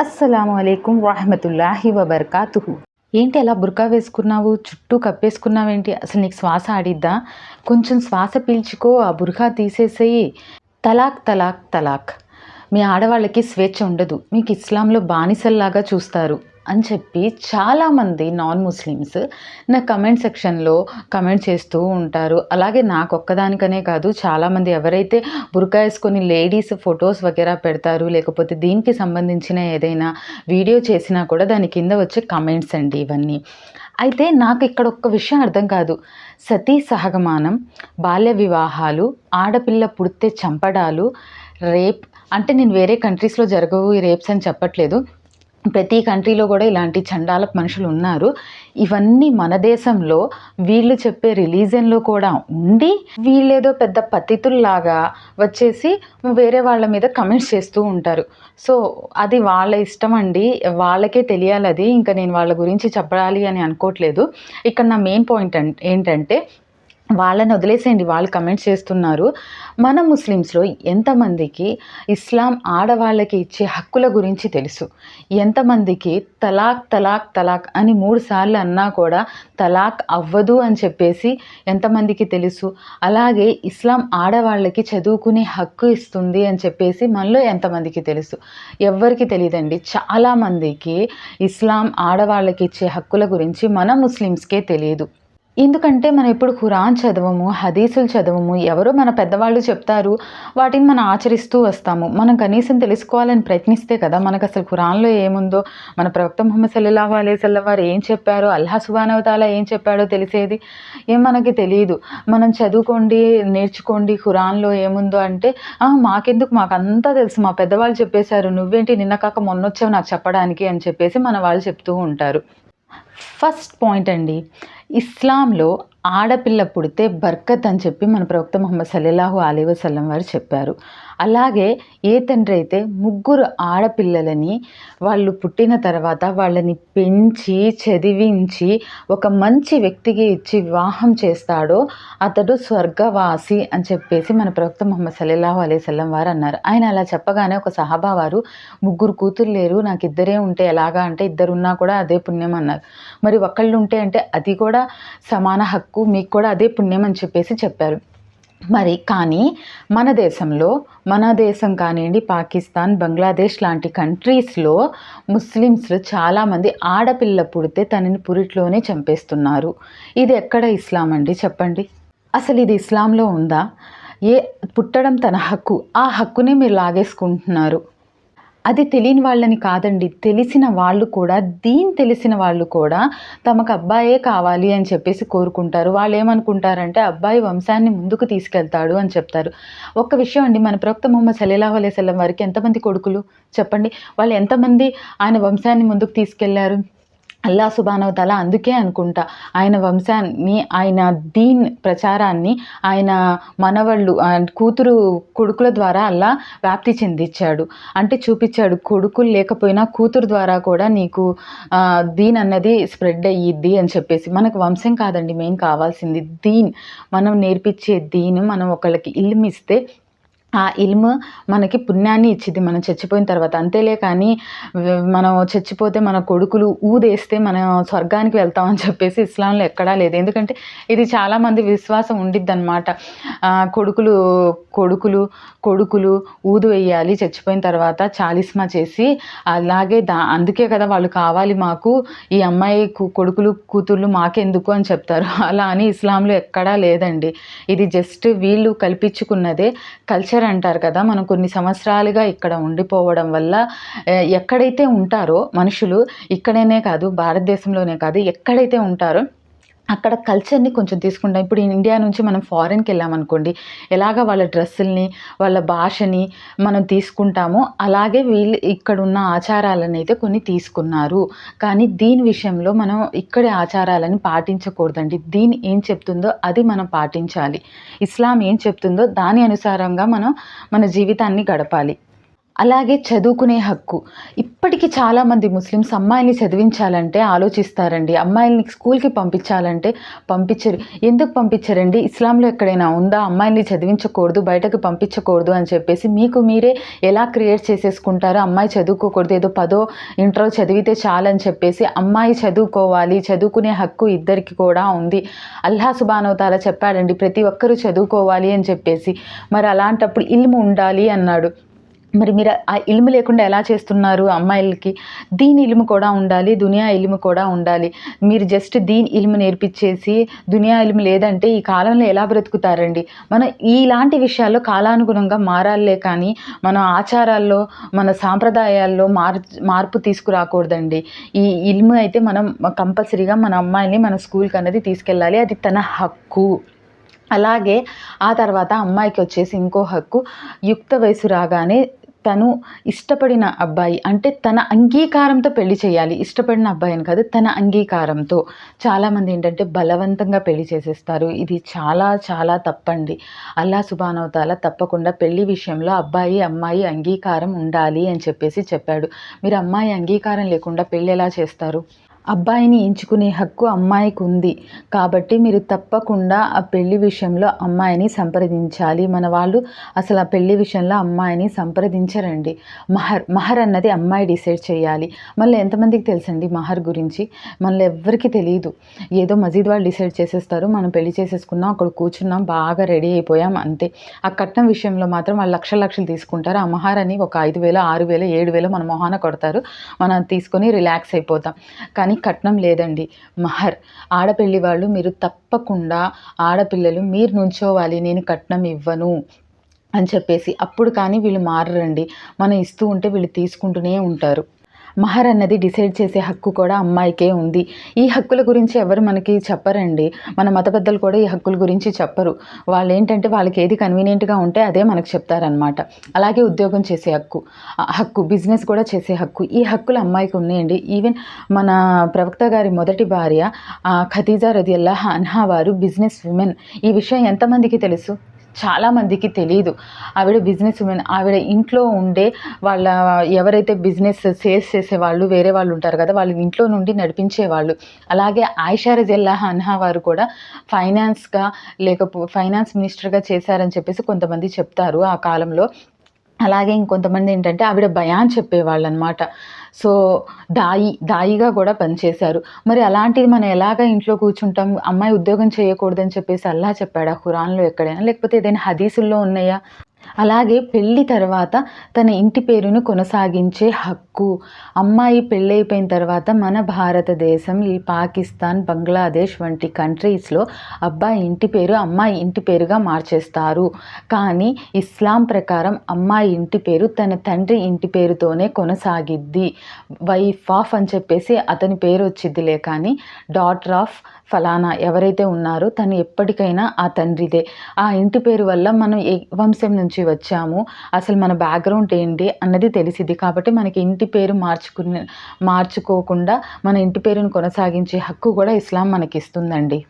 అస్సలాము అయికం వరహమతుల్లాహి వబర్కాతుహు. ఏంటి అలా బుర్కా వేసుకున్నావు? చుట్టూ కప్పేసుకున్నావేంటి? అసలు నీకు శ్వాస ఆడిద్దా? కొంచెం శ్వాస పీల్చుకో ఆ బుర్కా తీసేసేయి. తలాక్ తలాక్ తలాక్. మీ ఆడవాళ్ళకి స్వేచ్ఛ ఉండదు. మీకు ఇస్లాంలో బానిసల్లాగా చూస్తారు. అని చెప్పి చాలామంది నాన్ ముస్లిమ్స్ నా కమెంట్ సెక్షన్లో కమెంట్ చేస్తూ ఉంటారు. అలాగే నాకు ఒక్కదానికనే కాదు చాలామంది ఎవరైతే బురకా వేసుకొని లేడీస్ ఫొటోస్ వగేరా పెడతారు లేకపోతే దీనికి సంబంధించిన ఏదైనా వీడియో చేసినా కూడా దాని కింద వచ్చే కమెంట్స్ అండి ఇవన్నీ. అయితే నాకు ఇక్కడ ఒక్క విషయం అర్థం కాదు. సతీ సహగమానం బాల్య వివాహాలు ఆడపిల్ల పుడితే చంపడాలు రేప్ అంటే నేను వేరే కంట్రీస్లో జరగవు ఈ రేప్స్ అని చెప్పట్లేదు. ప్రతి కంట్రీలో కూడా ఇలాంటి చండాల మనుషులు ఉన్నారు. ఇవన్నీ మన దేశంలో వీళ్ళు చెప్పే రిలీజన్లో కూడా ఉండి వీళ్ళేదో పెద్ద పతితుల్లాగా వచ్చేసి వేరే వాళ్ళ మీద కమెంట్స్ చేస్తూ ఉంటారు. సో అది వాళ్ళ ఇష్టం అండి. వాళ్ళకే తెలియాలి అది. ఇంకా నేను వాళ్ళ గురించి చెప్పాలి అని అనుకోవట్లేదు ఇక్కడ నా మెయిన్ పాయింట్ ఏంటంటే వాళ్ళని వదిలేసేయండి వాళ్ళు కమెంట్స్ చేస్తున్నారు. మన ముస్లిమ్స్లో ఎంతమందికి ఇస్లాం ఆడవాళ్ళకి ఇచ్చే హక్కుల గురించి తెలుసు. ఎంతమందికి తలాక్ తలాక్ తలాక్ అని మూడు సార్లు అన్నా కూడా తలాక్ అవ్వదు అని చెప్పేసి ఎంతమందికి తెలుసు? అలాగే ఇస్లాం ఆడవాళ్ళకి చదువుకునే హక్కు ఇస్తుంది అని చెప్పేసి మనలో ఎంతమందికి తెలుసు? ఎవరికి తెలియదండి. చాలామందికి ఇస్లాం ఆడవాళ్ళకి ఇచ్చే హక్కుల గురించి మన ముస్లిమ్స్కే తెలియదు. ఎందుకంటే మనం ఎప్పుడు ఖురాన్ చదవము హదీసులు చదవము ఎవరో మన పెద్దవాళ్ళు చెప్తారు వాటిని మనం ఆచరిస్తూ వస్తాము. మనం కనీసం తెలుసుకోవాలని ప్రయత్నిస్తే కదా మనకు అసలు ఖురాన్లో ఏముందో? మన ప్రవక్త ముహమ్మద్ సల్లాహు అలైసల్లం వారు ఏం చెప్పారో అల్లా సుబానవతాల ఏం చెప్పాడో తెలిసేది ఏం మనకి తెలియదు మనం చదువుకోండి నేర్చుకోండి ఖురాన్లో ఏముందో అంటే మాకెందుకు? మాకు అంతా తెలుసు. మా పెద్దవాళ్ళు చెప్పేశారు నువ్వేంటి నిన్న కాక మొన్నొచ్చావు నాకు చెప్పడానికి అని చెప్పేసి మన వాళ్ళు చెప్తూ ఉంటారు. ఫస్ట్ పాయింట్ అండి ఇస్లాంలో ఆడపిల్ల పుడితే బర్కత్ అని చెప్పి మన ప్రవక్త ముహమ్మద్ సల్లాహు అలీ వసల్లం వారు చెప్పారు. అలాగే ఏ తండ్రి అయితే ముగ్గురు ఆడపిల్లలని వాళ్ళు పుట్టిన తర్వాత వాళ్ళని పెంచి చదివించి ఒక మంచి వ్యక్తికి ఇచ్చి వివాహం చేస్తాడో అతడు స్వర్గవాసి అని చెప్పేసి మన ప్రవక్త మొహమ్మద్ సల్లాహు అలైవల్లం వారు అన్నారు. ఆయన అలా చెప్పగానే ఒక సహాబా వారు ముగ్గురు కూతురు లేరు నాకు ఇద్దరే ఉంటే ఎలాగా అంటే ఇద్దరు ఉన్నా కూడా అదే పుణ్యం అన్నారు. మరి ఒకళ్ళు ఉంటే అంటే అది కూడా సమాన హక్కు మీకు కూడా అదే పుణ్యం అని చెప్పేసి చెప్పారు. మరి కానీ మన దేశంలో మన దేశం కానివ్వండి పాకిస్తాన్ బంగ్లాదేశ్ లాంటి కంట్రీస్లో ముస్లిమ్స్ చాలామంది ఆడపిల్ల పుడితే తనని పురిట్లోనే చంపేస్తున్నారు. ఇది ఎక్కడ ఇస్లాం అండి? చెప్పండి. అసలు ఇది ఇస్లాంలో ఉందా? ఏ పుట్టడం తన హక్కు. ఆ హక్కునే మీరు లాగేసుకుంటున్నారు. అది తెలియని వాళ్ళని కాదండి. తెలిసిన వాళ్ళు కూడా దీని తెలిసిన వాళ్ళు కూడా తమకు అబ్బాయే కావాలి అని చెప్పేసి కోరుకుంటారు. వాళ్ళు ఏమనుకుంటారంటే అబ్బాయి వంశాన్ని ముందుకు తీసుకెళ్తాడు అని చెప్తారు. ఒక్క విషయం అండి మన ప్రవక్త మొహమ్మద్ సలీలాహు అలైవల్లం వారికి ఎంతమంది కొడుకులు? చెప్పండి. వాళ్ళు ఎంతమంది ఆయన వంశాన్ని ముందుకు తీసుకెళ్ళారు? అల్లా సుబానవతల అందుకే అనుకుంటా. ఆయన వంశాన్ని ఆయన దీన్ ప్రచారాన్ని ఆయన మనవళ్ళు కూతురు కొడుకుల ద్వారా అల్లా వ్యాప్తి చెందించాడు. అంటే చూపించాడు కొడుకులు లేకపోయినా కూతురు ద్వారా కూడా నీకు దీన్ అన్నది స్ప్రెడ్ అయ్యిద్ది అని చెప్పేసి. మనకు వంశం కాదండి మెయిన్ కావాల్సింది దీన్. మనం నేర్పించే దీన్ మనం ఒకళ్ళకి ఇల్లు ఇస్తే ఆ ఇల్మ్ మనకి పుణ్యాన్ని ఇచ్చింది మనం చచ్చిపోయిన తర్వాత అంతేలే కానీ మనం చచ్చిపోతే మన కొడుకులు ఊదేస్తే మనం స్వర్గానికి వెళ్తామని చెప్పేసి ఇస్లాంలో ఎక్కడా లేదు. ఎందుకంటే ఇది చాలామంది విశ్వాసం ఉండిద్ది అనమాట కొడుకులు కొడుకులు కొడుకులు ఊదు వేయాలి చచ్చిపోయిన తర్వాత చాలిస్మా చేసి అలాగే దా అందుకే కదా వాళ్ళు కావాలి మాకు. ఈ అమ్మాయి కొడుకులు కూతుర్లు మాకెందుకు అని చెప్తారు. అలా అని ఇస్లాంలో ఎక్కడా లేదండి. ఇది జస్ట్ వీళ్ళు కల్పించుకున్నదే. కల్చర్ కల్చర్ అంటారు కదా మనం కొన్ని సంవత్సరాలుగా ఇక్కడ ఉండిపోవడం వల్ల ఎక్కడైతే ఉంటారో మనుషులు ఇక్కడనే కాదు భారతదేశంలోనే కాదు ఎక్కడైతే ఉంటారో అక్కడ కల్చర్ని కొంచెం తీసుకుంటాం ఇప్పుడు ఇండియా నుంచి మనం ఫారెన్కి వెళ్ళామనుకోండి ఎలాగ వాళ్ళ డ్రెస్సుల్ని వాళ్ళ భాషని మనం తీసుకుంటామో అలాగే వీళ్ళు ఇక్కడ ఉన్న ఆచారాలను అయితే కొన్ని తీసుకున్నారు. కానీ దీని విషయంలో మనం ఇక్కడి ఆచారాలను పాటించకూడదండి. దీని ఏం చెప్తుందో అది మనం పాటించాలి. ఇస్లాం ఏం చెప్తుందో దాని అనుసారంగా మనం మన జీవితాన్ని గడపాలి. అలాగే చదువుకునే హక్కు. ఇప్పటికీ చాలామంది ముస్లిమ్స్ అమ్మాయిల్ని చదివించాలంటే ఆలోచిస్తారండి. అమ్మాయిల్ని స్కూల్కి పంపించాలంటే పంపించరు. ఎందుకు పంపించరండి? ఇస్లాంలో ఎక్కడైనా ఉందా? అమ్మాయిల్ని చదివించకూడదు బయటకు పంపించకూడదు అని చెప్పేసి మీకు మీరే ఎలా క్రియేట్ చేసేసుకుంటారో అమ్మాయి చదువుకోకూడదు ఏదో పదో ఇంటర్ చదివితే చాలని చెప్పేసి అమ్మాయి చదువుకోవాలి చదువుకునే హక్కు ఇద్దరికి కూడా ఉంది. అల్లా సుబానవతాల చెప్పాడండి ప్రతి ఒక్కరూ చదువుకోవాలి అని చెప్పేసి. మరి అలాంటప్పుడు ఇల్ము ఉండాలి అన్నాడు. మరి మీరు ఆ ఇల్ము లేకుండా ఎలా చేస్తున్నారు అమ్మాయిలకి? దీని ఇల్ము కూడా ఉండాలి దునియా ఇల్ము కూడా ఉండాలి. మీరు జస్ట్ దీని ఇల్ము నేర్పించేసి దునియా ఇల్ము లేదంటే ఈ కాలంలో ఎలా బ్రతుకుతారండి? మనం ఇలాంటి విషయాల్లో కాలానుగుణంగా మారాలే కానీ మన ఆచారాల్లో మన సాంప్రదాయాల్లో మార్ మార్పు తీసుకురాకూడదండి. ఈ ఇల్ము అయితే మనం కంపల్సరీగా మన అమ్మాయిని మన స్కూల్కి అనేది తీసుకెళ్ళాలి. అది తన హక్కు. అలాగే ఆ తర్వాత అమ్మాయికి వచ్చేసి ఇంకో హక్కు. యుక్త వయసు రాగానే తను ఇష్టపడిన అబ్బాయి అంటే తన అంగీకారంతో పెళ్ళి చేయాలి. ఇష్టపడిన అబ్బాయి అని కాదు తన అంగీకారంతో. చాలామంది ఏంటంటే బలవంతంగా పెళ్ళి చేసేస్తారు. ఇది చాలా చాలా తప్పండి. అల్లా సుబానవతాల తప్పకుండా పెళ్ళి విషయంలో అబ్బాయి అమ్మాయి అంగీకారం ఉండాలి అని చెప్పేసి చెప్పాడు. మీరు అమ్మాయి అంగీకారం లేకుండా పెళ్ళి ఎలా చేస్తారు? అబ్బాయిని ఎంచుకునే హక్కు అమ్మాయికి ఉంది కాబట్టి మీరు తప్పకుండా ఆ పెళ్ళి విషయంలో అమ్మాయిని సంప్రదించాలి. మన వాళ్ళు అసలు ఆ పెళ్ళి విషయంలో అమ్మాయిని సంప్రదించరండి. మహర్ మహర్ అన్నది అమ్మాయి డిసైడ్ చేయాలి. మళ్ళీ ఎంతమందికి తెలుసండి మహర్ గురించి? మళ్ళీ ఎవ్వరికి తెలియదు ఏదో మజీద్ వాళ్ళు డిసైడ్ చేసేస్తారు. మనం పెళ్ళి చేసేసుకున్నాం అక్కడ కూర్చున్నాం బాగా రెడీ అయిపోయాం అంతే. ఆ కట్నం విషయంలో మాత్రం వాళ్ళు లక్షల లక్షలు తీసుకుంటారు. ఆ మహర్ అని ఒక ఐదు వేలు ఆరు వేలు ఏడు వేలు మన మొహాన కొడతారు. మనం తీసుకొని రిలాక్స్ అయిపోతాం. కానీ కట్నం లేదండి. మహర్ ఆడపిల్లి వాళ్ళు మీరు తప్పకుండా ఆడపిల్లలు మీరు నుంచోవాలి నేను కట్నం ఇవ్వను అని చెప్పేసి అప్పుడు కానీ వీళ్ళు మారరండి. మనం ఇస్తూ ఉంటే వీళ్ళు తీసుకుంటూనే ఉంటారు. మహర్ అన్నది డిసైడ్ చేసే హక్కు కూడా అమ్మాయికే ఉంది. ఈ హక్కుల గురించి ఎవరు మనకి చెప్పరండి. మన మత పెద్దలు కూడా ఈ హక్కుల గురించి చెప్పరు. వాళ్ళు ఏంటంటే వాళ్ళకి ఏది కన్వీనియంట్గా ఉంటే అదే మనకు చెప్తారనమాట అలాగే ఉద్యోగం చేసే హక్కు హక్కు బిజినెస్ కూడా చేసే హక్కు ఈ హక్కులు అమ్మాయికి ఉన్నాయండి. ఈవెన్ మన ప్రవక్త గారి మొదటి భార్య ఖతీజా ఖదీజా రదియల్లా అన్హా వారు బిజినెస్ విమెన్ ఈ విషయం ఎంతమందికి తెలుసు? చాలామందికి తెలియదు ఆవిడ బిజినెస్ ఉమెన్ ఆవిడ ఇంట్లో ఉండే వాళ్ళ ఎవరైతే బిజినెస్ సేల్స్ చేసేవాళ్ళు వేరే వాళ్ళు ఉంటారు కదా వాళ్ళు ఇంట్లో నుండి నడిపించేవాళ్ళు అలాగే ఆయిషా రజల్లా అన్హా వారు కూడా ఫైనాన్స్గా లేకపో ఫైనాన్స్ మినిస్టర్గా చేశారని చెప్పేసి కొంతమంది చెప్తారు ఆ కాలంలో. అలాగే ఇంకొంతమంది ఏంటంటే ఆవిడ భయాన్ చెప్పేవాళ్ళు అనమాట సో దాయి దాయిగా కూడా పనిచేశారు. మరి అలాంటిది మనం ఎలాగ ఇంట్లో కూర్చుంటాం? అమ్మాయి ఉద్యోగం చేయకూడదని చెప్పేసి అల్లా చెప్పాడా? ఖురాన్లో ఎక్కడైనా? లేకపోతే ఏదైనా హదీసుల్లో ఉన్నాయా? అలాగే పెళ్ళి తర్వాత తన ఇంటి పేరును కొనసాగించే హక్కు. అమ్మాయి పెళ్ళైపోయిన తర్వాత మన భారతదేశం ఈ పాకిస్తాన్ బంగ్లాదేశ్ వంటి కంట్రీస్లో అబ్బాయి ఇంటి పేరు అమ్మాయి ఇంటి పేరుగా మార్చేస్తారు. కానీ ఇస్లాం ప్రకారం అమ్మాయి ఇంటి పేరు తన తండ్రి ఇంటి పేరుతోనే కొనసాగిద్ది. వైఫ్ ఆఫ్ అని చెప్పేసి అతని పేరు వచ్చిద్దిలే కానీ డాటర్ ఆఫ్ ఫలానా ఎవరైతే ఉన్నారో తను ఎప్పటికైనా ఆ తండ్రిదే. ఆ ఇంటి పేరు వల్ల మనం ఏ వంశం నుంచి వచ్చాము. అసలు మన బ్యాక్గ్రౌండ్ ఏంటి అన్నది తెలిసిద్ది. కాబట్టి మనకి ఇంటి పేరు మార్చుకునే మార్చుకోకుండా మన ఇంటి పేరును కొనసాగించే హక్కు కూడా ఇస్లాం మనకి ఇస్తుందండి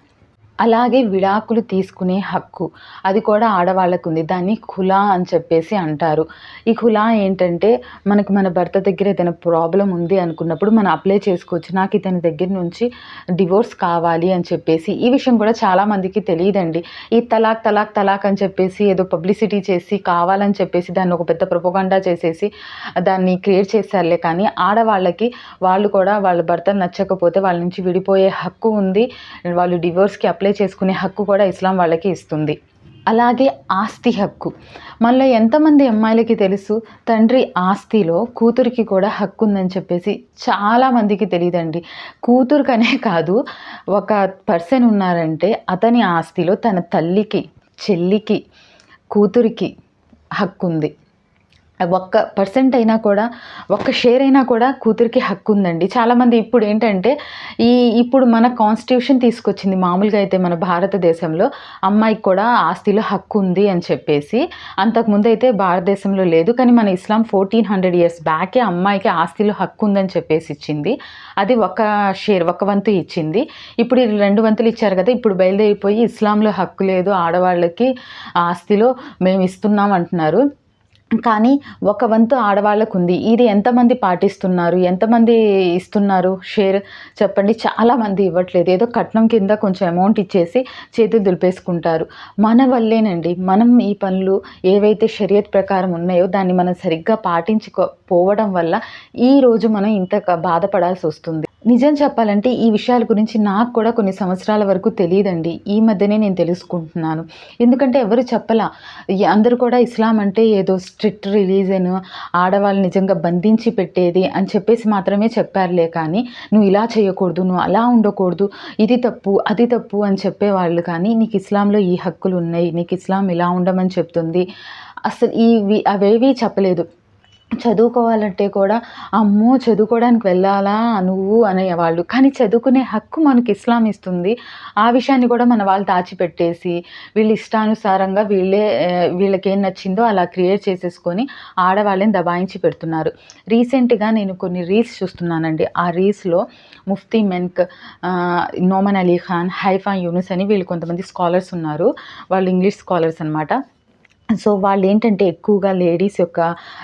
అలాగే విడాకులు తీసుకునే హక్కు. అది కూడా ఆడవాళ్ళకు ఉంది దాన్ని ఖులా అని చెప్పేసి అంటారు. ఈ ఖులా ఏంటంటే మనకు మన భర్త దగ్గర ఏదైనా ప్రాబ్లం ఉంది అనుకున్నప్పుడు మనం అప్లై చేసుకోవచ్చు. నాకు ఇతని దగ్గర నుంచి డివోర్స్ కావాలి అని చెప్పేసి. ఈ విషయం కూడా చాలామందికి తెలియదండి. ఈ తలాక్ తలాక్ తలాక్ అని చెప్పేసి ఏదో పబ్లిసిటీ చేసి కావాలని చెప్పేసి దాన్ని ఒక పెద్ద ప్రపోగండా చేసేసి దాన్ని క్రియేట్ చేశారులే కానీ ఆడవాళ్ళకి వాళ్ళు కూడా వాళ్ళ భర్త నచ్చకపోతే వాళ్ళ నుంచి విడిపోయే హక్కు ఉంది. వాళ్ళు డివోర్స్కి అప్లై చేసుకునే హక్కు కూడా ఇస్లాం వాళ్ళకి ఇస్తుంది. అలాగే ఆస్తి హక్కు. మనలో ఎంతమంది అమ్మాయిలకి తెలుసు తండ్రి ఆస్తిలో కూతురికి కూడా హక్కు ఉందని చెప్పేసి చాలామందికి తెలియదండి కూతురికనే కాదు ఒక పర్సన్ ఉన్నారంటే అతని ఆస్తిలో తన తల్లికి చెల్లికి కూతురికి హక్కు ఉంది. ఒక్క పర్సెంట్ అయినా కూడా ఒక్క షేర్ అయినా కూడా కూతురికి హక్కు ఉందండి చాలామంది ఇప్పుడు ఏంటంటే ఈ ఇప్పుడు మన కాన్స్టిట్యూషన్ తీసుకొచ్చింది మామూలుగా అయితే మన భారతదేశంలో అమ్మాయికి కూడా ఆస్తిలో హక్కు ఉంది అని చెప్పేసి అంతకుముందు అయితే భారతదేశంలో లేదు కానీ మన ఇస్లాం ఫోర్టీన్ హండ్రెడ్ ఇయర్స్ బ్యాకే అమ్మాయికి ఆస్తిలో హక్కు ఉందని చెప్పేసి ఇచ్చింది. అది ఒక షేర్ ఒక వంతు ఇచ్చింది. ఇప్పుడు రెండు వంతులు ఇచ్చారు కదా ఇప్పుడు బయలుదేరిపోయి ఇస్లాంలో హక్కు లేదు ఆడవాళ్ళకి ఆస్తిలో మేము ఇస్తున్నాం అంటున్నారు. కానీ ఒక వంతు ఆడవాళ్ళకు ఉంది ఇది ఎంతమంది పాటిస్తున్నారు? ఎంతమంది ఇస్తున్నారు? షేర్ చెప్పండి. చాలామంది ఇవ్వట్లేదు. ఏదో కట్నం కింద కొంచెం అమౌంట్ ఇచ్చేసి చేతులు దులిపేసుకుంటారు. మన వల్లేనండి మనం ఈ పనులు ఏవైతే షరియత్ ప్రకారం ఉన్నాయో దాన్ని మనం సరిగ్గా పాటించుకోపోవడం వల్ల ఈరోజు మనం ఇంత బాధపడాల్సి వస్తుంది నిజం చెప్పాలంటే ఈ విషయాల గురించి నాకు కూడా కొన్ని సంవత్సరాల వరకు తెలియదండి. ఈ మధ్యనే నేను తెలుసుకుంటున్నాను. ఎందుకంటే ఎవరు చెప్పలా? అందరూ కూడా ఇస్లాం అంటే ఏదో స్ట్రిక్ట్ రిలీజన్ ఆడవాళ్ళు నిజంగా బంధించి పెట్టేది అని చెప్పేసి మాత్రమే చెప్పారులే కానీ నువ్వు ఇలా చేయకూడదు నువ్వు అలా ఉండకూడదు ఇది తప్పు అది తప్పు అని చెప్పేవాళ్ళు కానీ నీకు ఇస్లాంలో ఈ హక్కులు ఉన్నాయి నీకు ఇస్లాం ఇలా ఉండమని చెప్తుంది. అసలు ఈ అవేవి చెప్పలేదు. చదువుకోవాలంటే కూడా అమ్మో చదువుకోవడానికి వెళ్ళాలా నువ్వు అనేవాళ్ళు కానీ చదువుకునే హక్కు మనకి ఇస్లాం ఇస్తుంది. ఆ విషయాన్ని కూడా మన వాళ్ళు దాచిపెట్టేసి వీళ్ళు ఇష్టానుసారంగా వీళ్ళే వీళ్ళకి ఏం నచ్చిందో అలా క్రియేట్ చేసేసుకొని ఆడవాళ్ళని దబాయించి పెడుతున్నారు. రీసెంట్గా నేను కొన్ని రీల్స్ చూస్తున్నానండి. ఆ రీల్స్లో Mufti Menk Nouman Ali Khan Haifa Younis అని వీళ్ళు కొంతమంది స్కాలర్స్ ఉన్నారు. వాళ్ళు ఇంగ్లీష్ స్కాలర్స్ అనమాట సో వాళ్ళు ఏంటంటే ఎక్కువగా లేడీస్ యొక్క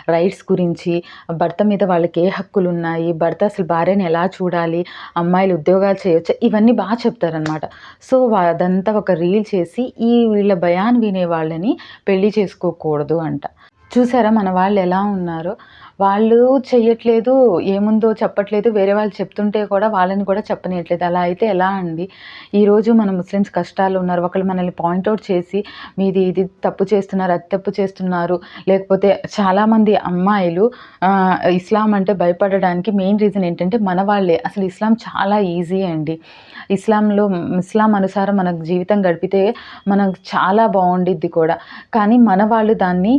రైట్స్ గురించి భర్త మీద వాళ్ళకి ఏ హక్కులు ఉన్నాయి భర్త అసలు భార్యని ఎలా చూడాలి అమ్మాయిలు ఉద్యోగాలు చేయొచ్చు ఇవన్నీ బాగా చెప్తారనమాట సో అదంతా ఒక రీల్ చేసి ఈ వీళ్ళ భయాన్ని వినే వాళ్ళని పెళ్ళి చేసుకోకూడదు అంట. చూసారా మన వాళ్ళు ఎలా ఉన్నారో? వాళ్ళు చెయ్యట్లేదు ఏముందో చెప్పట్లేదు వేరే వాళ్ళు చెప్తుంటే కూడా వాళ్ళని కూడా చెప్పనీయట్లేదు. అలా అయితే ఎలా అండి? ఈరోజు మన ముస్లిమ్స్ కష్టాలు ఉన్నారు. ఒకళ్ళు మనల్ని పాయింట్అవుట్ చేసి మీది ఇది తప్పు చేస్తున్నారు అది తప్పు చేస్తున్నారు. లేకపోతే చాలామంది అమ్మాయిలు ఇస్లాం అంటే భయపడడానికి మెయిన్ రీజన్ ఏంటంటే మన వాళ్ళే. అసలు ఇస్లాం చాలా ఈజీ అండి. ఇస్లాంలో ఇస్లాం అనుసారం మనకు జీవితం గడిపితే మనకు చాలా బాగుండిద్ది కూడా. కానీ మన వాళ్ళు దాన్ని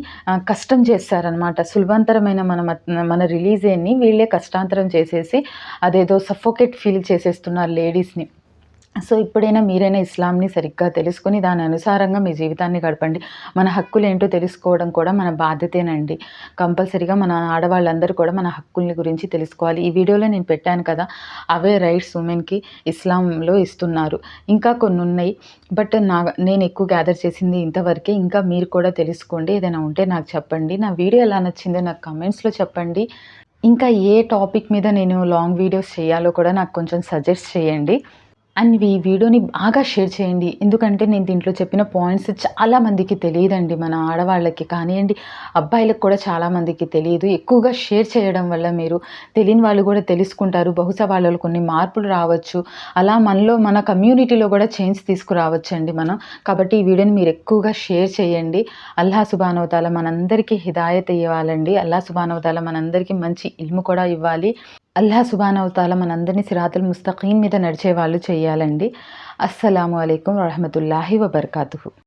కష్టం చేస్తారనమాట సులభంతరమైన మనం మన రిలీజ్ అయ్యి వీళ్ళే కష్టాంతరం చేసేసి అదేదో సఫోకేట్ ఫీల్ చేసేస్తున్నారు లేడీస్ని. సో ఇప్పుడైనా మీరైనా ఇస్లాంని సరిగ్గా తెలుసుకొని దాని అనుసారంగా మీ జీవితాన్ని గడపండి. మన హక్కులు ఏంటో తెలుసుకోవడం కూడా మన బాధ్యతేనండి. కంపల్సరీగా మన ఆడవాళ్ళందరూ కూడా మన హక్కుల్ని గురించి తెలుసుకోవాలి. ఈ వీడియోలో నేను పెట్టాను కదా అవే రైట్స్ ఉమెన్కి ఇస్లాంలో ఇస్తున్నారు. ఇంకా కొన్ని ఉన్నాయి బట్ నా నేను ఎక్కువ గ్యాదర్ చేసింది ఇంతవరకే. ఇంకా మీరు కూడా తెలుసుకోండి. ఏదైనా ఉంటే నాకు చెప్పండి. నా వీడియో ఎలా నచ్చిందో నాకు కమెంట్స్లో చెప్పండి. ఇంకా ఏ టాపిక్ మీద నేను లాంగ్ వీడియోస్ చేయాలో కూడా నాకు కొంచెం సజెస్ట్ చేయండి. అండ్ ఈ వీడియోని బాగా షేర్ చేయండి. ఎందుకంటే నేను దీంట్లో చెప్పిన పాయింట్స్ చాలా మందికి తెలియదండి మన ఆడవాళ్ళకి. కానివ్వండి అబ్బాయిలకు కూడా చాలామందికి తెలియదు. ఎక్కువగా షేర్ చేయడం వల్ల మీరు తెలియని వాళ్ళు కూడా తెలుసుకుంటారు. బహుశా వాళ్ళలో కొన్ని మార్పులు రావచ్చు. అలా మనలో మన కమ్యూనిటీలో కూడా చేంజ్ తీసుకురావచ్చు అండి మనం. కాబట్టి ఈ వీడియోని మీరు ఎక్కువగా షేర్ చేయండి. అల్లా సుబానవతాల మనందరికీ హిదాయత్ ఇవ్వాలండి. అల్లా సుబానవతాల మనందరికీ మంచి ఇల్ము కూడా ఇవ్వాలి. అల్లా సుబానవతాల మనందరినీ సిరాతుల్ ముస్తకీన్ మీద నడిచే వాళ్ళు చేయాలండి. అస్సలం అయికం వరహమతుల్లాహి వబర్కాతు